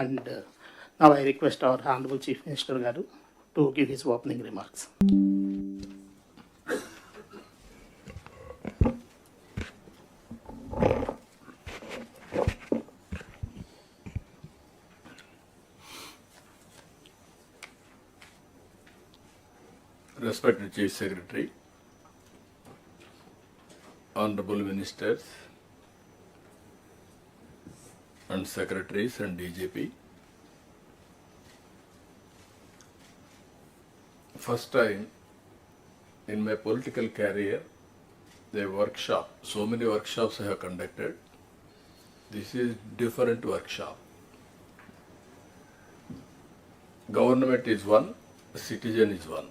And uh, now I request our Honorable Chief Minister Garu to give his opening remarks. Respected Chief Secretary, Honorable Ministers and Secretaries and DGP, first time in my political career, a workshop, so many workshops I have conducted. This is different workshop. Government is one, citizen is one.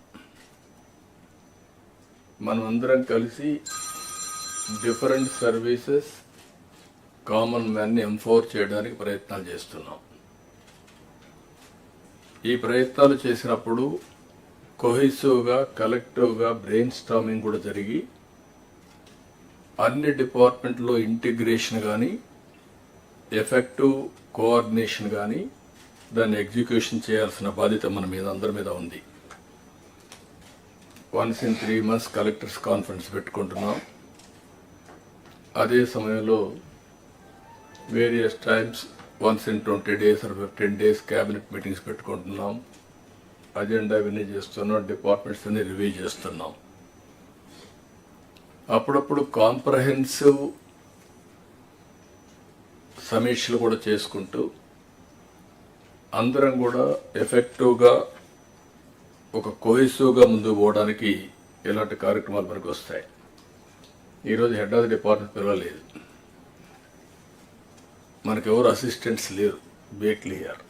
మనమందరం కలిసి different services common మ్యాన్ని ఎంఫోర్ చేయడానికి ప్రయత్నాలు చేస్తున్నాం. ఈ ప్రయత్నాలు చేసినప్పుడు కొహెసివ్గా కలెక్టివ్గా brain storming కూడా జరిగి అన్ని డిపార్ట్మెంట్లో ఇంటిగ్రేషన్ కానీ ఎఫెక్టివ్ కోఆర్డినేషన్ కానీ దాన్ని ఎగ్జిక్యూషన్ చేయాల్సిన బాధ్యత మన మీద అందరి మీద ఉంది. Once in three months collectors conference పెట్టుకుంటున్నాం. అదే సమయంలో various times once in twenty days or fifteen days cabinet meetings పెట్టుకుంటున్నాం. అజెండా ఇవన్నీ చేస్తున్నాం డిపార్ట్మెంట్స్ అన్ని రివ్యూ చేస్తున్నాం. అప్పుడప్పుడు కాంప్రహెన్సివ్ సమీక్షలు కూడా చేసుకుంటూ అందరం కూడా ఎఫెక్టివ్గా ఒక కోయిసివ్గా ముందుకు పోవడానికి ఇలాంటి కార్యక్రమాలు మనకు వస్తాయి. ఈరోజు హెడ్ ఆఫ్ ది డిపార్ట్మెంట్ పిలవలేదు. మనకి ఎవరు అసిస్టెంట్స్ లేరు. బేట్లీ గారు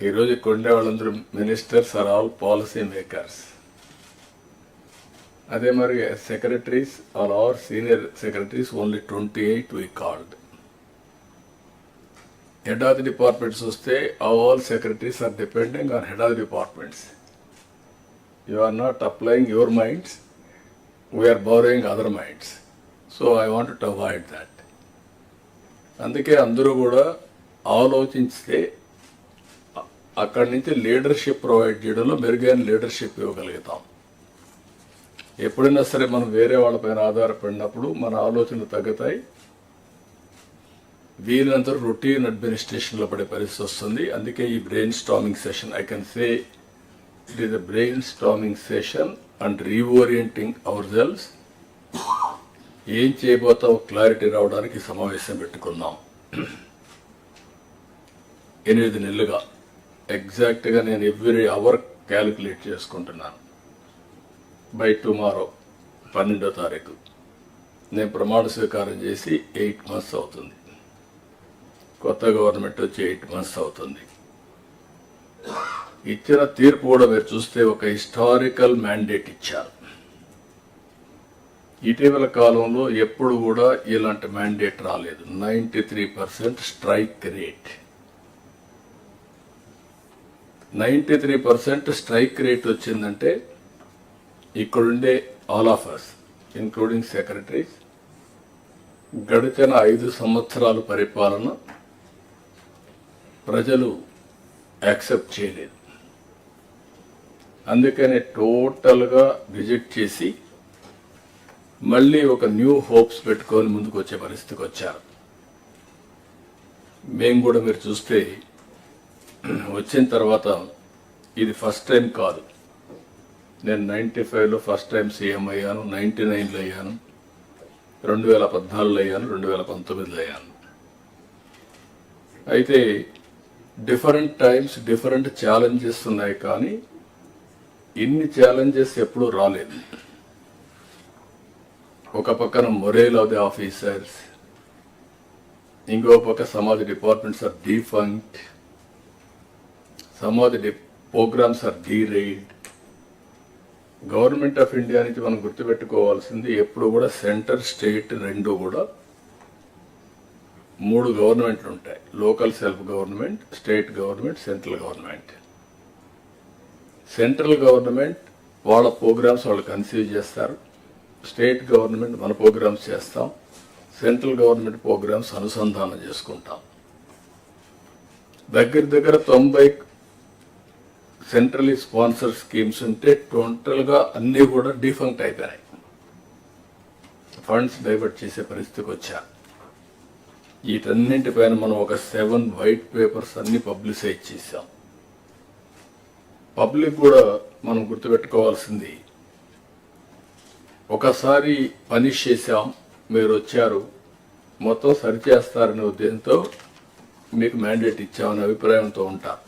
ఈరోజు కొండే వాళ్ళందరూ ministers are all policy makers అదే మరి secretaries are are senior secretaries only twenty eight we called head of the departments వస్తే all secretaries are depending on head of departments you are not applying your minds we are borrowing other minds so I want avoid that అందుకే అందరూ కూడా ఆలోచించితే అక్కడి నుంచి leadership provide చేయడంలో మెరుగైన leadership ఇవ్వగలుగుతాం. ఎప్పుడైనా సరే మనం వేరే వాళ్ళపైన ఆధారపడినప్పుడు మన ఆలోచనలు తగ్గుతాయి. వీళ్ళంతా రొటీన్ అడ్మినిస్ట్రేషన్లో పడే పరిస్థితి వస్తుంది. అందుకే ఈ brain storming session I can say it is a brain storming session and reorienting our cells ఏం చేయబోతావు? క్లారిటీ రావడానికి సమావేశం పెట్టుకున్నాం ఎనిమిది నెలలుగా. ఎగ్జాక్ట్గా నేను ఎవ్రీ అవర్ క్యాలిక్యులేట్ చేసుకుంటున్నాను. బై టుమారో పన్నెండో తారీఖు. నేను ప్రమాణ స్వీకారం చేసి ఎయిట్ మంత్స్ అవుతుంది. కొత్త గవర్నమెంట్ వచ్చి ఎయిట్ మంత్స్ అవుతుంది. ఇచ్చిన తీర్పు కూడా మీరు చూస్తే ఒక హిస్టారికల్ మ్యాండేట్ ఇచ్చారు. ఇటీవల కాలంలో ఎప్పుడు కూడా ఇలాంటి మ్యాండేట్ రాలేదు. Ninety three percent strike rate ninety three percent strike rate వచ్చిందంటే ఇక్కడుండే all of us including secretaries గడిచిన ఐదు సంవత్సరాల పరిపాలన ప్రజలు యాక్సెప్ట్ చేయలేదు. అందుకని టోటల్గా రిజెక్ట్ చేసి మళ్ళీ ఒక న్యూ హోప్స్ పెట్టుకొని ముందుకు వచ్చే పరిస్థితికి వచ్చారు. మేము కూడా మీరు చూస్తే వచ్చిన తర్వాత ఇది ఫస్ట్ టైం కాదు. నేను నైంటీ ఫైవ్లో ఫస్ట్ టైం సీఎం అయ్యాను నైంటీ నైన్లో అయ్యాను రెండు వేల పద్నాలుగులో అయ్యాను రెండు వేల పంతొమ్మిదిలో అయ్యాను. అయితే డిఫరెంట్ టైమ్స్ డిఫరెంట్ ఛాలెంజెస్ ఉన్నాయి కానీ ఇన్ని ఛాలెంజెస్ ఎప్పుడూ రాలేదు. ఒక పక్కన మొరేల్ ఆఫ్ ది ఆఫీసర్స్ ఇంకో పక్క సమాధి డిపార్ట్మెంట్స్ ఆర్ డీఫంక్ట్ సమాధి the programs are derailed. Government of India నుంచి మనం గుర్తుపెట్టుకోవాల్సింది ఎప్పుడు కూడా సెంటర్ స్టేట్ రెండు కూడా మూడు గవర్నమెంట్లు ఉంటాయి. Local self government state government central government. Central government వాళ్ళ ప్రోగ్రామ్స్ వాళ్ళు కన్సీవ్ చేస్తారు. స్టేట్ గవర్నమెంట్ మన ప్రోగ్రామ్స్ చేస్తాం సెంట్రల్ గవర్నమెంట్ ప్రోగ్రామ్స్ అనుసంధానం చేసుకుంటాం. దగ్గర దగ్గర తొంభై సెంట్రలీ స్పాన్సర్ స్కీమ్స్ ఉంటే టోటల్గా అన్నీ కూడా డిఫంక్ట్ అయిపోయినాయి. ఫండ్స్ డైవర్ట్ చేసే పరిస్థితికి వచ్చా. వీటన్నింటిపైన మనం ఒక సెవెన్ వైట్ పేపర్స్ అన్ని పబ్లిసైజ్ చేశాం. పబ్లిక్ కూడా మనం గుర్తుపెట్టుకోవాల్సింది ఒకసారి పనిష్ చేశాం మీరు వచ్చారు. మొత్తం సరిచేస్తారనే ఉద్దేశంతో మీకు మ్యాండేట్ ఇచ్చామనే అభిప్రాయంతో ఉంటారు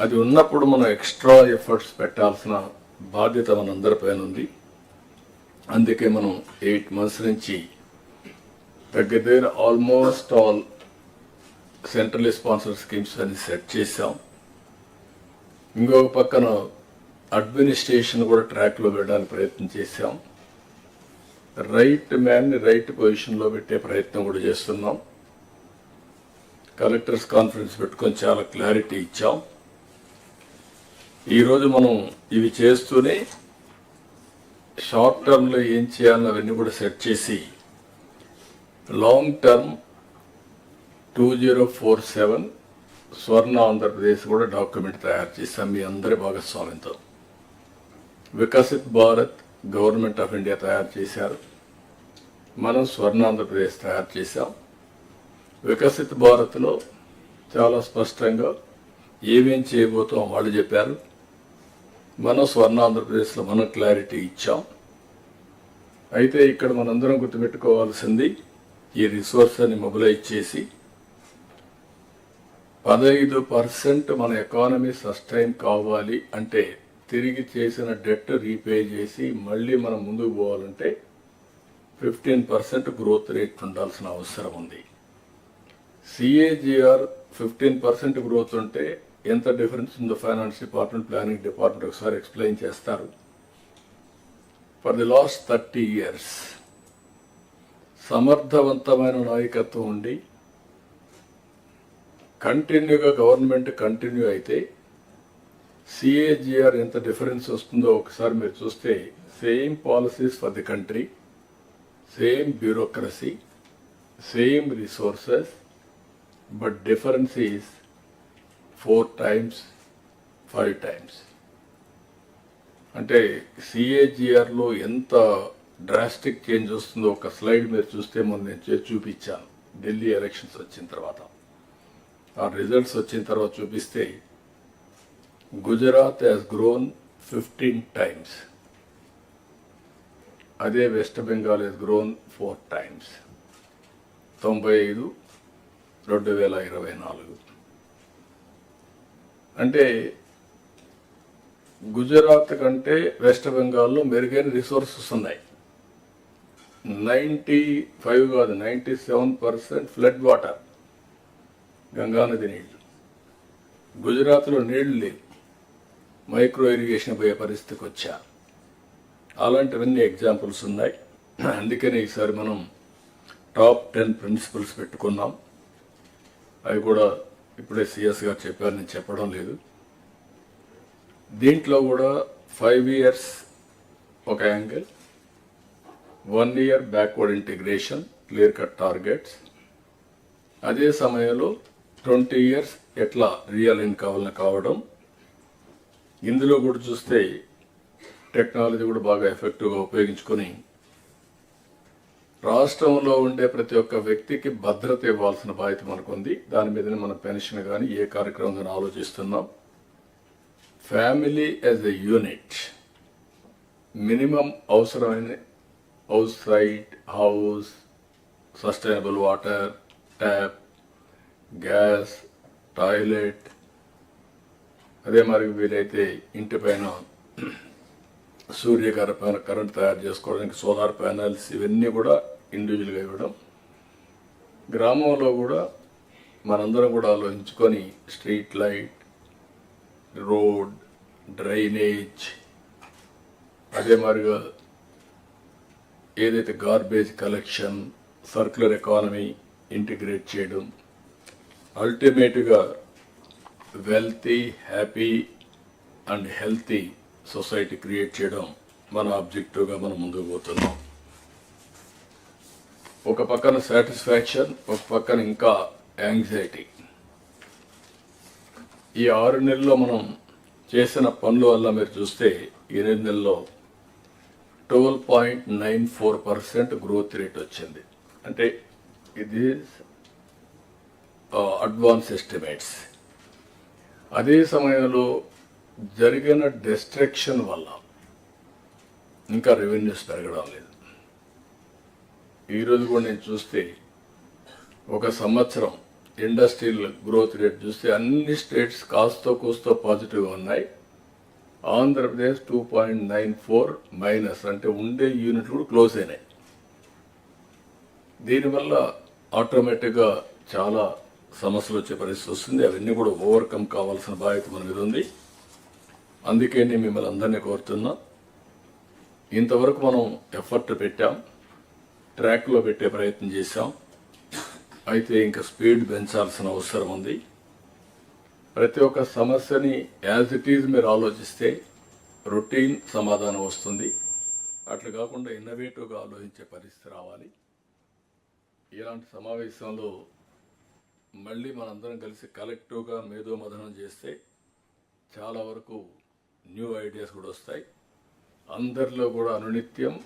అది ఉన్నప్పుడు మనం ఎక్స్ట్రా ఎఫర్ట్స్ పెట్టాల్సిన బాధ్యత మనందరిపైన ఉంది. అందుకే మనం ఎయిట్ మంత్స్ నుంచి దగ్గర దగ్గర almost all central sponsor schemes అని సెట్ చేశాం. ఇంకొక పక్కన అడ్మినిస్ట్రేషన్ కూడా ట్రాక్లో పెట్టడానికి ప్రయత్నం చేశాం. రైట్ మ్యాన్ని రైట్ పొజిషన్లో పెట్టే ప్రయత్నం కూడా చేస్తున్నాం. కలెక్టర్స్ కాన్ఫరెన్స్ పెట్టుకొని చాలా క్లారిటీ ఇచ్చాం. ఈరోజు మనం ఇవి చేస్తూనే షార్ట్ టర్మ్లో ఏం చేయాలని అవన్నీ కూడా సెట్ చేసి long term two zero four seven Swarna Andhra Pradesh కూడా డాక్యుమెంట్ తయారు చేశాం. మీ అందరి భాగస్వామ్యంతో. Viksit Bharat government of India తయారు చేశారు. మనం స్వర్ణ ఆంధ్రప్రదేశ్ తయారు చేశాం. వికసిత్ భారత్లో చాలా స్పష్టంగా ఏమేం చేయబోతాం వాళ్ళు చెప్పారు. మనం స్వర్ణ ఆంధ్రప్రదేశ్లో మనం క్లారిటీ ఇచ్చాం. అయితే ఇక్కడ మనందరం గుర్తుపెట్టుకోవాల్సింది ఈ రిసోర్స్ అని మొబిలైజ్ చేసి పదహైదు పర్సెంట్ మన ఎకానమీ సస్టైన్ కావాలి అంటే తిరిగి చేసిన డెట్ రీపే చేసి మళ్ళీ మనం ముందుకు పోవాలంటే ఫిఫ్టీన్ పర్సెంట్ గ్రోత్ రేట్ ఉండాల్సిన అవసరం ఉంది. సిఏజిఆర్ ఫిఫ్టీన్ పర్సెంట్ గ్రోత్ ఉంటే ఎంత డిఫరెన్స్ ఉందో ఫైనాన్స్ డిపార్ట్మెంట్ ప్లానింగ్ డిపార్ట్మెంట్ ఒకసారి ఎక్స్ప్లెయిన్ చేస్తారు. For the last thirty years సమర్థవంతమైన నాయకత్వం ఉండి కంటిన్యూగా గవర్నమెంట్ కంటిన్యూ అయితే సిఏజిఆర్ ఎంత డిఫరెన్స్ వస్తుందో ఒకసారి మీరు చూస్తే same policies for the country same bureaucracy same resources but difference is four times five times అంటే సిఏజిఆర్లో ఎంత డ్రాస్టిక్ చేంజ్ వస్తుందో ఒక స్లైడ్ మీరు చూస్తే మొన్న నేను చేసి చూపించాను. ఢిల్లీ ఎలక్షన్స్ వచ్చిన తర్వాత. ఆ రిజల్ట్స్ వచ్చిన తర్వాత చూపిస్తే Gujarat has grown fifteen times అదే West Bengal has grown four times తొంభై ఐదు రెండు వేల ఇరవై నాలుగు. అంటే గుజరాత్ కంటే వెస్ట్ బెంగాల్లో మెరుగైన రిసోర్సెస్ ఉన్నాయి. నైంటీ ఫైవ్ కాదు ninety seven percent flood water గంగానది నీళ్ళు. గుజరాత్లో నీళ్ళు లేవు. మైక్రో ఇరిగేషన్ పోయే పరిస్థితికి వచ్చా. అలాంటివన్నీ ఎగ్జాంపుల్స్ ఉన్నాయి. అందుకని ఈసారి మనం టాప్ టెన్ ప్రిన్సిపల్స్ పెట్టుకున్నాం. అవి కూడా ఇప్పుడే సిఎస్ గారు చెప్పారు నేను చెప్పడం లేదు. దీంట్లో కూడా ఫైవ్ ఇయర్స్ ఒక angle one year backward integration clear cut targets. అదే సమయంలో ట్వంటీ ఇయర్స్ ఎట్లా రియల్ ఇన్ కావాలని కావడం ఇందులో కూడా చూస్తే టెక్నాలజీ కూడా బాగా ఎఫెక్టివ్గా ఉపయోగించుకొని రాష్ట్రంలో ఉండే ప్రతి ఒక్క వ్యక్తికి భద్రత ఇవ్వాల్సిన బాధ్యత మనకు ఉంది దాని మీదనే మన పెన్షన్ కానీ ఏ కార్యక్రమం కానీ ఆలోచిస్తున్నాం. Family as a unit. Minimum అవసరమైన house site house sustainable water tap gas toilet అదే మరి వీలైతే ఇంటి పైన సూర్యకర పైన కరెంట్ తయారు చేసుకోవడానికి సోలార్ ప్యానల్స్ ఇవన్నీ కూడా ఇండివిజువల్గా ఇవ్వడం. గ్రామంలో కూడా మనందరం కూడా ఆలోచించుకొని స్ట్రీట్ లైట్ రోడ్ డ్రైనేజ్ అదే మాదిరిగా ఏదైతే garbage collection circular economy integrate చేయడం అల్టిమేట్గా wealthy happy and healthy society create చేయడం మన ఆబ్జెక్టివ్గా మనం ముందుకు పోతున్నాం. ఒక పక్కన సాటిస్ఫాక్షన్ ఒక పక్కన ఇంకా యాంగ్జైటీ. ఈ ఆరు నెలల్లో మనం చేసిన పనుల వల్ల మీరు చూస్తే ఎనిమిది నెలల్లో twelve point nine four percent growth rate వచ్చింది. అంటే ఇది అడ్వాన్స్ ఎస్టిమేట్స్. అదే సమయంలో జరిగిన డిస్ట్రక్షన్ వల్ల ఇంకా రెవెన్యూస్ పెరగడం లేదు. ఈరోజు కూడా నేను చూస్తే ఒక సంవత్సరం ఇండస్ట్రియల్ గ్రోత్ రేట్ చూస్తే అన్ని స్టేట్స్ కాస్తో కూస్తో పాజిటివ్గా ఉన్నాయి. Andhra Pradesh two point nine four minus అంటే ఉండే యూనిట్లు కూడా క్లోజ్ అయినాయి. దీనివల్ల ఆటోమేటిక్గా చాలా సమస్యలు వచ్చే పరిస్థితి వస్తుంది. అవన్నీ కూడా ఓవర్కమ్ కావాల్సిన బాధ్యత మన మీద ఉంది. అందుకే నేను మిమ్మల్ని అందరినీ కోరుతున్నా ఇంతవరకు మనం ఎఫర్ట్ పెట్టాం ట్రాక్లో పెట్టే ప్రయత్నం చేశాం. అయితే ఇంకా స్పీడ్ పెంచాల్సిన అవసరం ఉంది. ప్రతి ఒక్క సమస్యని యాజ్ ఇట్ ఈజ్ మీరు ఆలోచిస్తే రొటీన్ సమాధానం వస్తుంది. అట్లా కాకుండా ఇన్నోవేటివ్గా ఆలోచించే పరిస్థితి రావాలి. ఇలాంటి సమావేశంలో మళ్ళీ మనందరం కలిసి కలెక్టివ్గా మేధోమథనం చేస్తే చాలా వరకు న్యూ ఐడియాస్ కూడా వస్తాయి. అందరిలో కూడా అనునిత్యం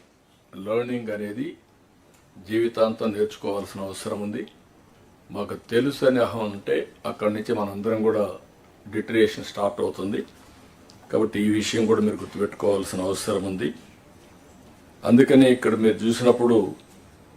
లెర్నింగ్ అనేది జీవితాంతం నేర్చుకోవాల్సిన అవసరం ఉంది. మాకు తెలుసు అనే అహం ఉంటే అక్కడి నుంచి మనందరం కూడా డిటరేషన్ స్టార్ట్ అవుతుంది. కాబట్టి ఈ విషయం కూడా మీరు గుర్తుపెట్టుకోవాల్సిన అవసరం ఉంది. అందుకని ఇక్కడ మీరు చూసినప్పుడు